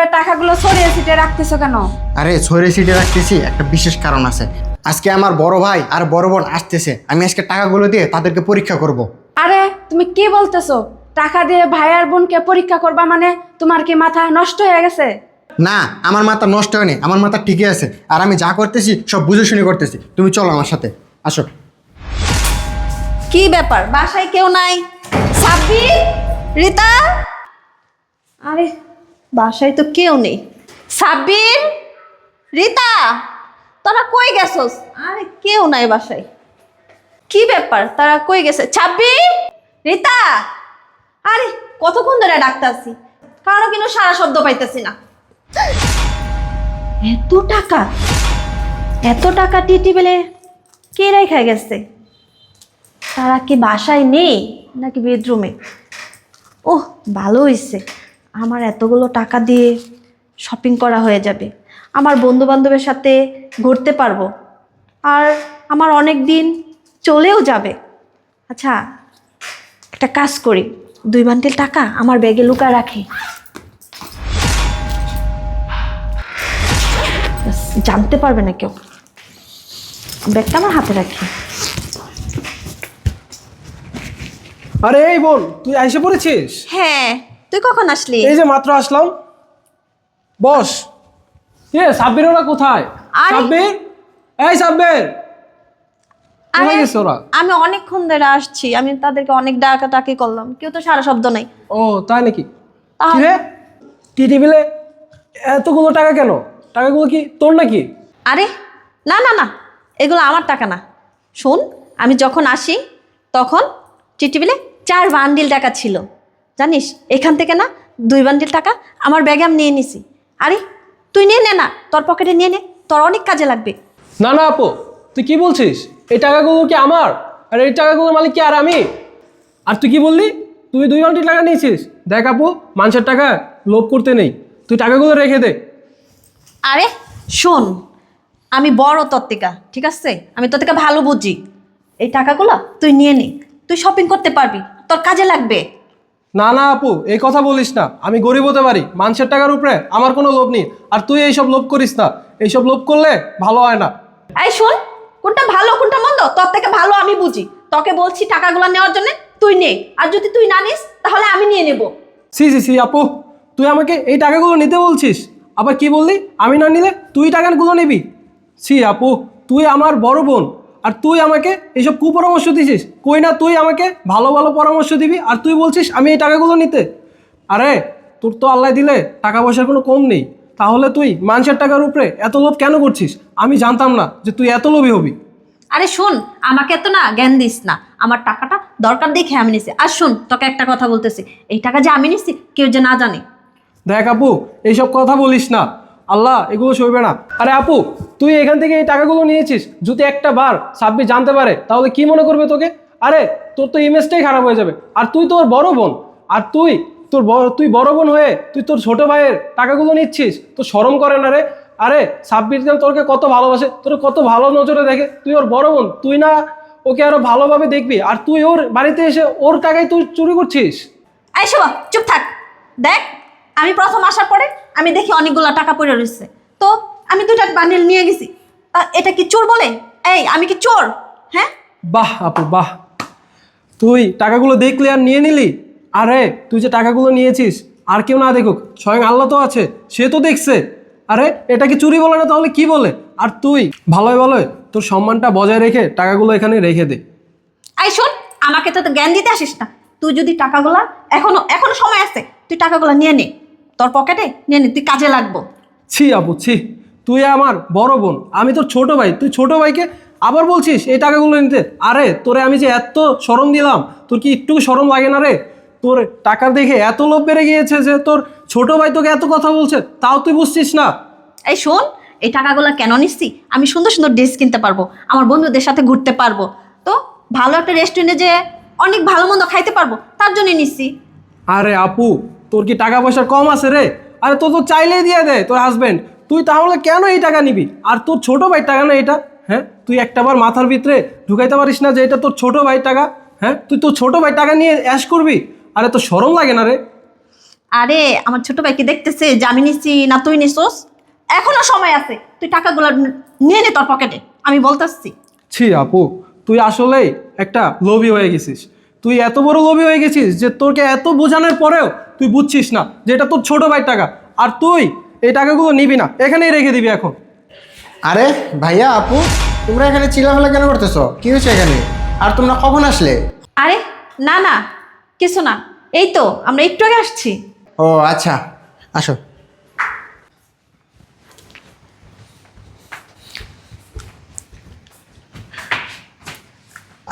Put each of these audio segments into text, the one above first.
এভাবে টাকাগুলো ছড়িয়ে ছিটিয়ে রাখতেছো কেন? আরে ছড়ে সিটে রাখতেছি একটা বিশেষ কারণ আছে। আজকে আমার বড় ভাই আর বড় বোন আসতেছে আমি আজকে টাকাগুলো দিয়ে তাদেরকে পরীক্ষা করব। আরে তুমি কি বলতেছো? টাকা দিয়ে ভাই আর বোনকে পরীক্ষা করবা মানে তোমার কি মাথা নষ্ট হয়ে গেছে? না আমার মাথা নষ্ট হয়নি আমার মাথা ঠিকই আছে। আর আমি যা করতেছি সব বুঝে শুনে করতেছি। তুমি চলো আমার সাথে আসো। কি ব্যাপার? বাসায় কেউ নাই? সাব্বির? রিতা? আরে বাসায় তো কেউ নেই। সাব্বির? রিতা, তোরা কই গেছস? আরে কেউ নাই বাসায়। কি ব্যাপার, তারা কই গেছে? ছাব্বির? রিতা? আরে, কতক্ষণ ধরে ডাকতাছি কারও কিন্তু সারা শব্দ পাইতেছি না। এত টাকা? এত টাকা টিটি বেলে কে রেখে গেছে? তারা কি বাসায় নেই নাকি বেডরুমে? ওহ, ভালো হয়েছে আমার এতগুলো টাকা দিয়ে শপিং করা হয়ে যাবে। আমার বন্ধু বান্ধবের সাথে ঘুরতে পারব। আর আমার অনেক দিন চলেও যাবে। আচ্ছা একটা কাজ করি। দুই বান্ডিল টাকা আমার ব্যাগে লুকা রাখি। জানতে পারবে না কেউ। ব্যাগটা আমার হাতে রাখি। আরে এই বোন তুই এসে পড়েছিস? হ্যাঁ। তুই কখন আসলি? এই যে মাত্র আসলাম। বস। এ সাব্বির ওরা কোথায়? আরে- সাব্বির? এই সাব্বির। কোথায় আরে, গেছে ওরা? আমি অনেকক্ষণ ধরে আসছি। আমি তাদেরকে অনেক ডাকা টাকি করলাম। কেউ তো সারা শব্দ নাই। ও তাই নাকি? কি রে? টি টেবিলে এতগুলো টাকা কেন? টাকাগুলো কি তোর নাকি? আরে না না না। এগুলো আমার টাকা না। শোন আমি যখন আসি তখন চিঠিবিলে চার বান্ডিল টাকা ছিল। জানিস এখান থেকে না দুই বান্ডিল টাকা আমার ব্যাগে আমি নিয়ে নিছি। আরে তুই নিয়ে নে না তোর পকেটে নিয়ে নে তোর অনেক কাজে লাগবে। না না আপু তুই কি বলছিস? এই টাকাগুলো কি আমার? আর এই টাকাগুলোর মালিক কি আর আমি? আর তুই কি বললি? তুই দুই ঘন্টি টাকা নিয়েছিস। দেখ আপু মানুষের টাকা লোভ করতে নেই। তুই টাকাগুলো রেখে দে। আরে শোন আমি বড় থেকে ঠিক আছে? আমি তোর থেকে ভালো বুঝি। এই টাকাগুলো তুই নিয়ে নে। তুই শপিং করতে পারবি তোর কাজে লাগবে। না না আপু এই কথা বলিস না। আমি গরিব হতে পারি মানুষের টাকার উপরে আমার কোনো লোভ নেই। আর তুই এইসব লোভ করিস না। এইসব লোভ করলে ভালো হয় না। এই শোন কোনটা ভালো কোনটা মন্দ? তোর থেকে ভালো আমি বুঝি। তোকে বলছি টাকাগুলো নেওয়ার জন্য তুই নে। আর যদি তুই না নিস তাহলে আমি নিয়ে নেব। সি সি সি আপু তুই আমাকে এই টাকাগুলো নিতে বলছিস? আবার কি বললি? আমি না নিলে তুই টাকাগুলো নিবি। সি আপু তুই আমার বড় বোন। আর তুই আমাকে এইসব কুপরামর্শ দিছিস? কই না তুই আমাকে ভালো ভালো পরামর্শ দিবি? আর তুই বলছিস আমি এই টাকাগুলো নিতে। আরে তোর তো আল্লাহ দিলে টাকা পয়সার কোনো কম নেই। তাহলে তুই মানুষের টাকার উপরে এত লোভ কেন করছিস? আমি জানতাম না যে তুই এত লোভী হবি। আরে শোন আমাকে তো না জ্ঞান দিস না। আমার টাকাটা দরকার দেখে আমি নিছি। আর শোন তোকে একটা কথা বলতেছি। এই টাকা যে আমি নিছি কেউ যে না জানে। দেখ আপু এইসব কথা বলিস না। আল্লাহ, এগুলো সইবে না। আরে আপু, তুই এখান থেকে এই টাকাগুলো নিয়েছিস, যদি একটা বার সাব্বির জানতে পারে, তাহলে কি মনে করবে তোকে? আরে, তোর তো ইমেজটাই খারাপ হয়ে যাবে। আর তুই তোর বড় বোন, আর তুই, তোর তুই বড় বোন হয়ে তুই তোর ছোট ভাইয়ের টাকাগুলো নিচ্ছিস, তো শরম করে না রে। আরে, সাব্বির যেন তোরকে কত ভালোবাসে, তোর কত ভালো নজরে দেখে। তুই ওর বড় বোন, তুই না ওকে আরও ভালোভাবে দেখবি, আর তুই ওর বাড়িতে এসে ওর টাকায় তুই চুরি করছিস। এই শোভা, চুপ থাক। দেখ আমি প্রথম আসার পরে আমি দেখি অনেকগুলো টাকা পড়ে রয়েছে। তো আমি দুটা বান্ডিল নিয়ে গেছি। তা এটা কি চোর বলে? এই আমি কি চোর? হ্যাঁ? বাহ আপু বাহ। তুই টাকাগুলো দেখলি আর নিয়ে নিলি? আরে তুই যে টাকাগুলো নিয়েছিস আর কেউ না দেখুক স্বয়ং আল্লাহ তো আছে সে তো দেখছে। আরে এটা কি চুরি বলে না তাহলে কি বলে? আর তুই ভালোই ভালোই তোর সম্মানটা বজায় রেখে টাকাগুলো এখানে রেখে দে। আই শোন আমাকে তো তো জ্ঞান দিতে আসিস না। তুই যদি টাকাগুলা এখনও এখনও সময় আছে তুই টাকাগুলো নিয়ে নে। তোর পকেটে নিয়ে নে তুই কাজে লাগবো। ছি আপু ছি। তুই আমার বড় বোন আমি তোর ছোট ভাই। তুই ছোট ভাইকে আবার বলছিস এই টাকাগুলো নিতে? আরে তোরে আমি যে এত সরম দিলাম তোর কি একটু সরম লাগে না রে? তোর টাকা দেখে এত লোভ বেড়ে গিয়েছে যে তোর ছোট ভাই তোকে এত কথা বলছে তাও তুই বুঝছিস না? এই শোন এই টাকাগুলো কেন নিচ্ছি? আমি সুন্দর সুন্দর ড্রেস কিনতে পারব আমার বন্ধুদের সাথে ঘুরতে পারব। তো ভালো একটা রেস্টুরেন্টে যে অনেক ভালো মন্দ খাইতে পারব তার জন্য নিচ্ছি। আরে আপু তোর কি টাকা পয়সা কম আছে রে? আরে তোর তো চাইলেই দিয়ে দেয় তোর হাজবেন্ড তুই তাহলে কেন এই টাকা নিবি? আর তোর ছোট ভাই টাকা না এটা? হ্যাঁ? তুই একটাবার মাথার ভিতরে ঢুকাইতে পারিস না যে এটা তোর ছোট ভাই টাকা। হ্যাঁ? তুই তোর ছোট ভাই টাকা নিয়ে অ্যাশ করবি? আরে তোর সরম লাগে না রে? আরে আমার ছোট ভাইকে দেখতেছে যে আমি নিচ্ছি না তুই নিছোস? এখনও সময় আছে। তুই টাকাগুলো নিয়ে নে তোর পকেটে আমি বলতেছি। ছি আপু তুই আসলেই একটা লোভী হয়ে গেছিস। তুই এত বড় লোভী হয়ে গেছিস যে তোকে এত বোঝানোর পরেও তুই বুঝছিস না যে এটা তোর ছোট ভাই টাকা। আর তুই এই টাকাগুলো নিবি না এখানেই রেখে দিবি এখন। আরে ভাইয়া আপু তোমরা এখানে চিলাফেলা কেন করতেছো? কি হয়েছে এখানে? আর তোমরা কখন আসলে? আরে না না কিছু না। এই তো আমরা একটু আগে আসছি। ও আচ্ছা আসো।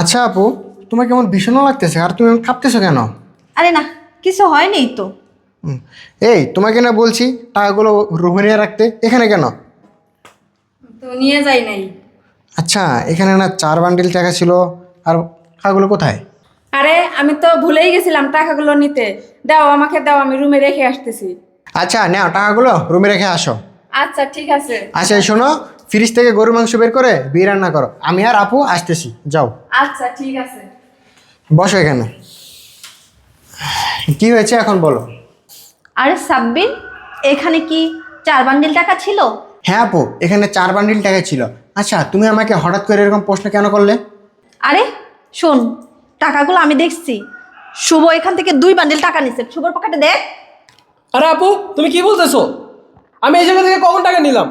আচ্ছা আপু। তোমার কেমন ভীষণ লাগতেছে? আর তুমি কাঁপতেছো কেন? আরে না কিছু হয়নি তো। হুম। এই তোমাকে না বলছি টাকাগুলো রুমে নিয়ে রাখতে। এখানে কেন? তো নিয়ে যাই নাই। আচ্ছা এখানে না চার বান্ডিল টাকা ছিল আর টাকাগুলো কোথায়? আরে আমি তো ভুলেই গেছিলাম টাকাগুলো নিতে। দাও আমাকে দাও আমি রুমে রেখে আসতেছি। আচ্ছা নাও টাকাগুলো রুমে রেখে আসো। আচ্ছা ঠিক আছে। আচ্ছা এই শোনো ফ্রিজ থেকে গরুর মাংস বের করে বিয়ে রান্না করো। আমি আর আপু আসতেছি যাও। আচ্ছা ঠিক আছে। বসো এখানে। কি হয়েছে এখন বলো। আরে সাব্বির এখানে কি চার বান্ডিল টাকা ছিল? হ্যাঁ আপু এখানে চার বান্ডিল টাকা ছিল। আচ্ছা তুমি আমাকে হঠাৎ করে এরকম প্রশ্ন কেন করলে? আরে শোন টাকাগুলো আমি দেখছি। শুভ এখান থেকে দুই বান্ডিল টাকা নিচ্ছে শুভর পকেটে দেখ। আরে আপু তুমি কি বলতেছো? আমি এই জায়গা থেকে কখন টাকা নিলাম?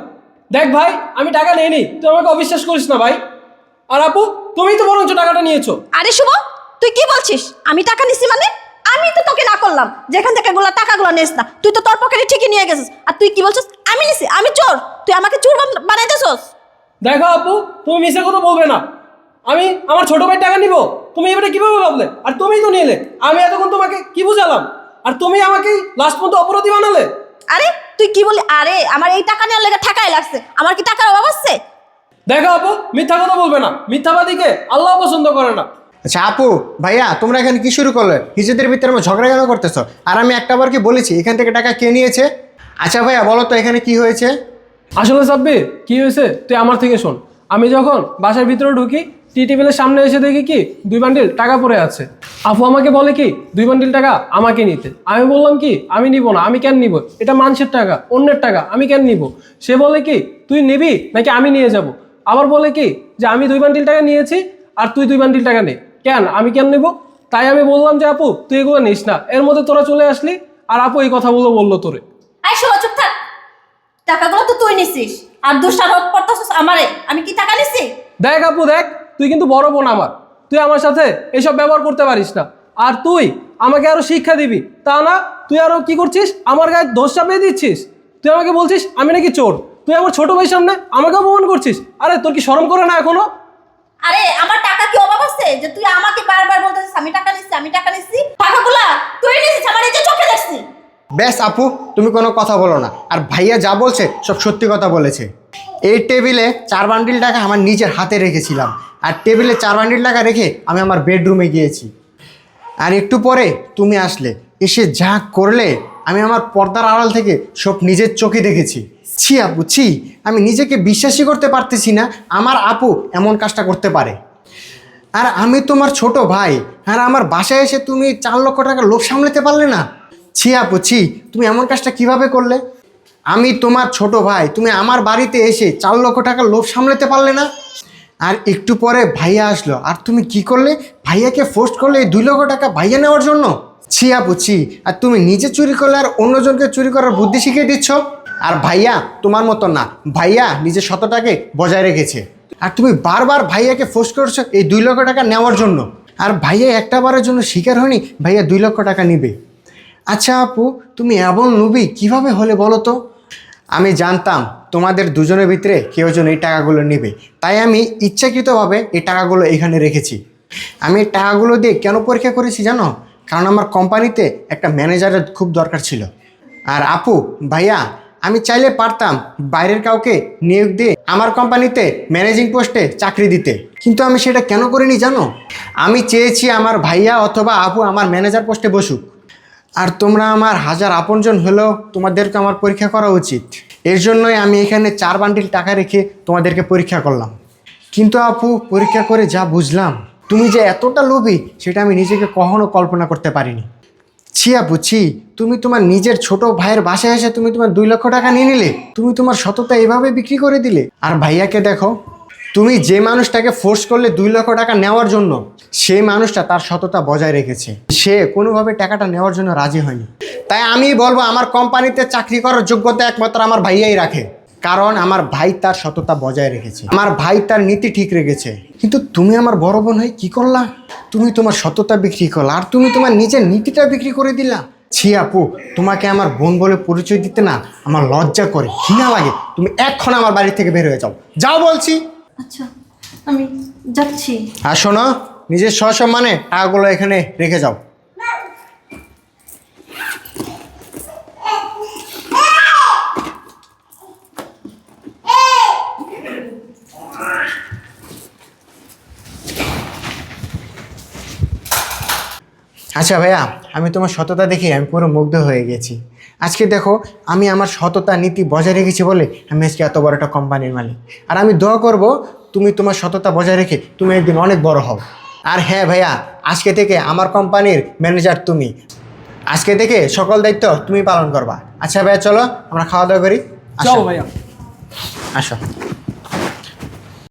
দেখ ভাই আমি টাকা নেইনি। তুই আমাকে অবিশ্বাস করিস না ভাই। আর আপু তুমি তো বরঞ্চ টাকাটা নিয়েছো। আরে শুভ তুই কি বলছিস? আমি টাকা নিছি মানে? আমি তো তোকে না করলাম। যেখান থেকে গুলো টাকাগুলো নিস না তুই তো তোর পকেটে ঠিকই নিয়ে গেছিস। আর তুই কি বলছিস? আমি নিছি আমি চোর। তুই আমাকে চোর বান- বানাইতেছস দেখো আপু তুমি মিশে কথা বলবে না। আমি আমার ছোট ভাই টাকা নিব। তুমি এবারে কীভাবে ভাবলে? আর তুমিই তো নিলে। আমি এতক্ষণ তোমাকে কি বুঝালাম? আর তুমি আমাকে লাস্ট পর্যন্ত অপরাধী বানালে? আরে তুই কি বলি? আরে আমার এই টাকা নেওয়ার লেগে ঠাকাই লাগছে। আমার কি টাকার অভাব আছে দেখো আপু মিথ্যা কথা বলবে না। মিথ্যাবাদীকে আল্লাহ পছন্দ করে না। আচ্ছা আপু, ভাইয়া, তোমরা এখানে কি শুরু করলে? নিজেদের ভিতরে আমার ঝগড়া কেন করতেছো? আর আমি একটা কি বলেছি, এখান থেকে টাকা কে নিয়েছে? আচ্ছা ভাইয়া, বলো তো এখানে কি হয়েছে? আসলে সাব্বির, কি হয়েছে? তুই আমার থেকে শোন। আমি যখন বাসার ভিতরে ঢুকি, টি টেবিলের সামনে এসে দেখি কি, দুই বান্ডিল টাকা পড়ে আছে। আফু আমাকে বলে কি, দুই বান্ডিল টাকা আমাকে নিতে। আমি বললাম কি, আমি নিব না, আমি কেন নিব? এটা মানুষের টাকা, অন্যের টাকা, আমি কেন নিব? সে বলে কি, তুই নিবি নাকি আমি নিয়ে যাব? আবার বলে কি, যে আমি দুই বান্ডিল টাকা নিয়েছি, আর তুই দুই বান্ডিল টাকা নে। কেন? আমি কেন নিব? তাই আমি বললাম যে আপু তুই এগুলো নিস না। এর মধ্যে তোরা চলে আসলি আর আপু এই কথাগুলো বলল তোরে। আই শোনো চুপ থাক। টাকাগুলো তো তুই নিছিস। আর দুঃসারত পড়তেছিস আমারে। আমি কি টাকা নিছি? দেখ আপু দেখ তুই কিন্তু বড় বোন আমার। তুই আমার সাথে এসব ব্যবহার করতে পারিস না। আর তুই আমাকে আরও শিক্ষা দিবি। তা না তুই আরও কি করছিস? আমার গায়ে দোষ চাপিয়ে দিচ্ছিস। তুই আমাকে বলছিস আমি নাকি চোর? তুই আমার ছোট ভাইয়ের সামনে আমাকে অপমান করছিস। আরে তোর কি শরম করে না এখনও? আরে আমার যে তুই আমাকে বারবার বলতেছিস, আমি টাকা নিচ্ছি, আমি টাকা নিচ্ছি। টাকাগুলা তুই নিছিস আমার এই যে চোখে দেখছি। ব্যাস আপু, তুমি কোনো কথা বলো না। আর ভাইয়া যা বলছে, সব সত্যি কথা বলেছে। এই টেবিলে চার বান্ডিল টাকা আমার নিজের হাতে রেখেছিলাম। আর টেবিলে চার বান্ডিল টাকা রেখে আমি আমার বেডরুমে গিয়েছি। আর একটু পরে তুমি আসলে, এসে যা করলে, আমি আমার পর্দার আড়াল থেকে সব নিজের চোখে দেখেছি। ছি আপু, ছি, আমি নিজেকে বিশ্বাসই করতে পারতেছি না, আমার আপু এমন কাজটা করতে পারে। আর আমি তোমার ছোট ভাই। আর আমার বাসায় এসে তুমি চার লক্ষ টাকা লোভ সামলাতে পারলে না? ছি আপু, ছি। তুমি এমন কাজটা কীভাবে করলে? আমি তোমার ছোট ভাই। তুমি আমার বাড়িতে এসে চার লক্ষ টাকা লোভ সামলাতে পারলে না? আর একটু পরে ভাইয়া আসলো। আর তুমি কি করলে? ভাইয়াকে ফোর্স করলে এই দুই লক্ষ টাকা ভাইয়া নেওয়ার জন্য? ছি আপু, ছি। আর তুমি নিজে চুরি করলে আর অন্যজনকে চুরি করার বুদ্ধি শিখিয়ে দিচ্ছ? আর ভাইয়া তোমার মতো না। ভাইয়া নিজের শতটাকে বজায় রেখেছে। আর তুমি বারবার ভাইয়াকে ফোর্স করছ এই দুই লক্ষ টাকা নেওয়ার জন্য। আর ভাইয়া একটা বারের জন্য স্বীকার হয়নি, ভাইয়া দুই লক্ষ টাকা নিবে। আচ্ছা আপু, তুমি এমন নবী কীভাবে হলে বলো তো? আমি জানতাম তোমাদের দুজনের ভিতরে কেউ জন এই টাকাগুলো নেবে। তাই আমি ইচ্ছাকৃতভাবে এই টাকাগুলো এখানে রেখেছি। আমি এই টাকাগুলো দিয়ে কেন পরীক্ষা করেছি জানো? কারণ আমার কোম্পানিতে একটা ম্যানেজারের খুব দরকার ছিল। আর আপু, ভাইয়া আমি চাইলে পারতাম বাইরের কাউকে নিয়োগ দিয়ে আমার কোম্পানিতে ম্যানেজিং পোস্টে চাকরি দিতে। কিন্তু আমি সেটা কেন করিনি জানো? আমি চেয়েছি আমার ভাইয়া অথবা আপু আমার ম্যানেজার পোস্টে বসুক। আর তোমরা আমার হাজার আপনজন হলেও তোমাদেরকে আমার পরীক্ষা করা উচিত। এর জন্যই আমি এখানে চার বান্ডিল টাকা রেখে তোমাদেরকে পরীক্ষা করলাম। কিন্তু আপু, পরীক্ষা করে যা বুঝলাম, তুমি যে এতটা লোভী, সেটা আমি নিজেকে কখনো কল্পনা করতে পারিনি। ছি আপু ছি তুমি তোমার নিজের ছোট ভাইয়ের বাসায় এসে তুমি তোমার দুই লক্ষ টাকা নিয়ে নিলে। তুমি তোমার সততা এভাবে বিক্রি করে দিলে। আর ভাইয়াকে দেখো, তুমি যে মানুষটাকে ফোর্স করলে দুই লক্ষ টাকা নেওয়ার জন্য, সেই মানুষটা তার সততা বজায় রেখেছে। সে কোনোভাবে টাকাটা নেওয়ার জন্য রাজি হয়নি। তাই আমি বলব, আমার কোম্পানিতে চাকরি করার যোগ্যতা একমাত্র আমার ভাইয়াই রাখে। কারণ আমার ভাই তার সততা বজায় রেখেছে। আমার ভাই তার নীতি ঠিক রেখেছে। কিন্তু তুমি আমার বড় বোন হয়ে কি করলা? তুমি তোমার সততা বিক্রি করলা আর তুমি তোমার নিজের নীতিটা বিক্রি করে দিলা। ছি আপু তোমাকে আমার বোন বলে পরিচয় দিতে না আমার লজ্জা করে ঘৃণা লাগে। তুমি এক্ষণ আমার বাড়ি থেকে বের হয়ে যাও। যাও বলছি। আচ্ছা আমি যাচ্ছি। আর শোনো নিজের সসম্মানে টাকাগুলো এখানে রেখে যাও। আচ্ছা ভাইয়া আমি তোমার সততা দেখে আমি পুরো মুগ্ধ হয়ে গেছি। আজকে দেখো আমি আমার সততা নীতি বজায় রেখেছি বলে আমি আজকে এত বড় একটা কোম্পানির মালিক। আর আমি দোয়া করব তুমি তোমার সততা বজায় রেখে তুমি একদিন অনেক বড় হও। আর হ্যাঁ ভাইয়া আজকে থেকে আমার কোম্পানির ম্যানেজার তুমি। আজকে থেকে সকল দায়িত্ব তুমি পালন করবা। আচ্ছা ভাইয়া চলো আমরা খাওয়া দাওয়া করি আসো। ভাইয়া। আসো।